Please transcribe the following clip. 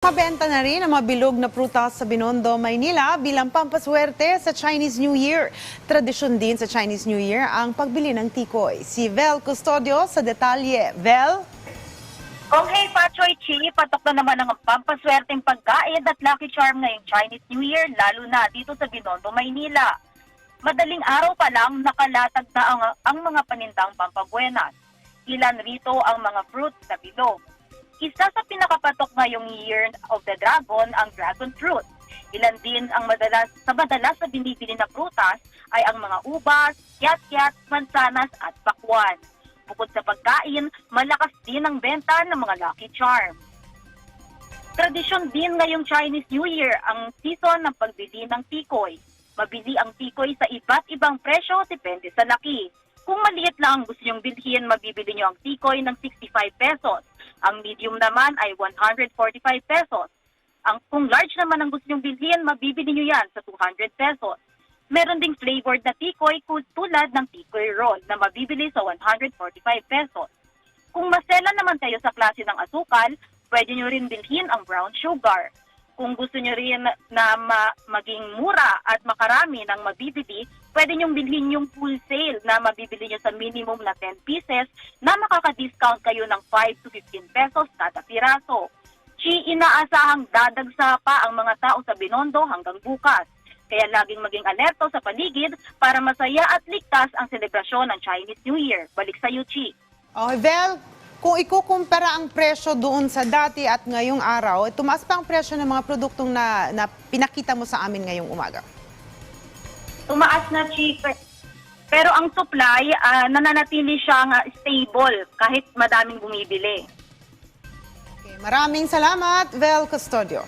Mabenta na rin ang mga bilog na prutas sa Binondo, Maynila bilang pampaswerte sa Chinese New Year. Tradisyon din sa Chinese New Year ang pagbili ng tikoy. Si Vel Custodio sa detalye. Vel? Kung hey Pachoy Chi, patok na naman ang pampaswerteng pagkain at lucky charm ngayong Chinese New Year, lalo na dito sa Binondo, Maynila. Madaling araw pa lang nakalatag na ang, ang mga panindang pampabuenas. Ilan rito ang mga fruits na bilog. Isa sa pinakapatok ngayong Year of the Dragon ang dragon fruit. Ilan din ang madalas sa madalas na binibili na prutas ay ang mga ubas, yat-yat, mansanas at pakwan. Bukod sa pagkain, malakas din ang benta ng mga lucky charm. Tradisyon din ngayong Chinese New Year ang season ng pagbili ng tikoy. Mabili ang tikoy sa iba't ibang presyo depende sa laki. Kung maliit lang ang gusto nyong bilhin, mabibili nyo ang tikoy ng 65 pesos. Ang medium naman ay 145 pesos. Ang kung large naman ang gusto nyong bilhin, mabibili nyo yan sa 200 pesos. Meron ding flavored na tikoy tulad ng tikoy roll na mabibili sa 145 pesos. Kung masela naman kayo sa klase ng asukal, pwede nyo rin bilhin ang brown sugar. Kung gusto nyo rin na ma- maging mura at makarami ng mabibili, pwede nyong bilhin yung wholesale na mabibili nyo sa minimum na 10 pieces na makaka-discount kayo ng 5 to 15 pesos kada piraso. Chi, inaasahang dadagsa pa ang mga tao sa Binondo hanggang bukas. Kaya laging maging alerto sa paligid para masaya at ligtas ang selebrasyon ng Chinese New Year. Balik sa iyo, Chi. Oh, Vel, kung ikukumpara ang presyo doon sa dati at ngayong araw, eh, tumaas pa ang presyo ng mga produktong na, na pinakita mo sa amin ngayong umaga. Tumaas na cheaper. Pero ang supply, ah, nananatili siyang ah, stable kahit madaming bumibili. Okay, maraming salamat, Vel Custodio.